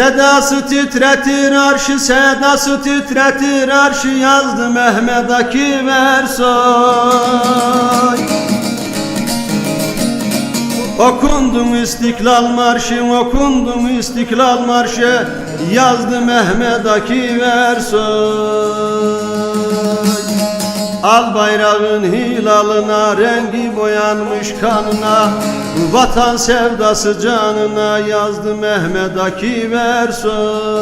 Sedası titretir arşı, sedası titretir arşı yazdı Mehmet Akif Ersoy. Okundum İstiklal Marşı, okundum İstiklal Marşı yazdı Mehmet Akif Ersoy. Al bayrağın hilalına rengi boyanmış kanına Vatan sevdası canına yazdı Mehmet Akif Ersoy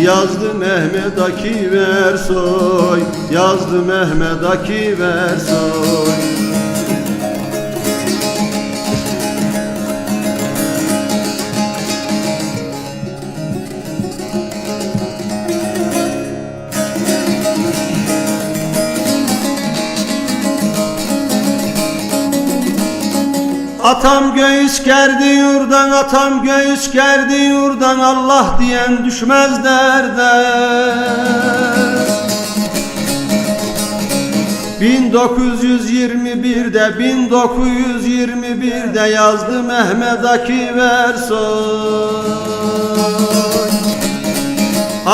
Yazdı Mehmet Akif Ersoy Yazdı Mehmet Akif Atam göğüs gerdi yurdan, atam göğüs gerdi yurdan Allah diyen düşmez derde. 1921'de 1921'de yazdı Mehmet Akif Ersoy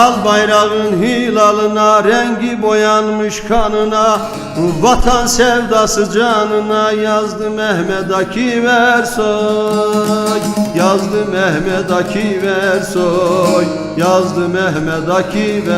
Al bayrağın hilalına rengi boyanmış kanına Vatan sevdası canına yazdı Mehmet Akif Ersoy. Yazdı Mehmet Akif Ersoy Yazdı Mehmet Akif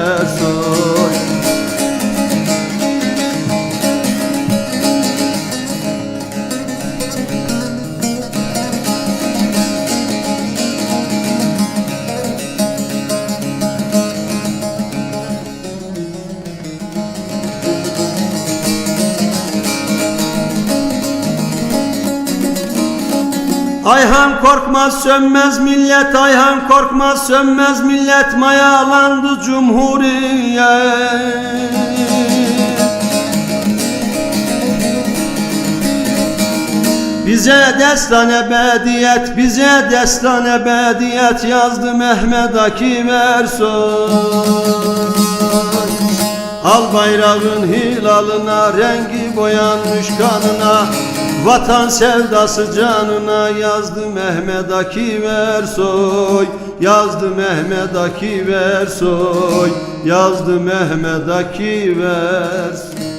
Ayhan korkmaz sönmez millet. Ayhan korkmaz sönmez millet. Mayalandı cumhuriyet. Bize destan ebediyet, bize destan ebediyet yazdı Mehmet Akif Ersoy. Al bayrağın hilalına, rengi boyanmış kanına, Vatan sevdası canına yazdı Mehmet Akif Ersoy. Yazdı Mehmet Akif Ersoy, yazdı Mehmet Akif Ersoy.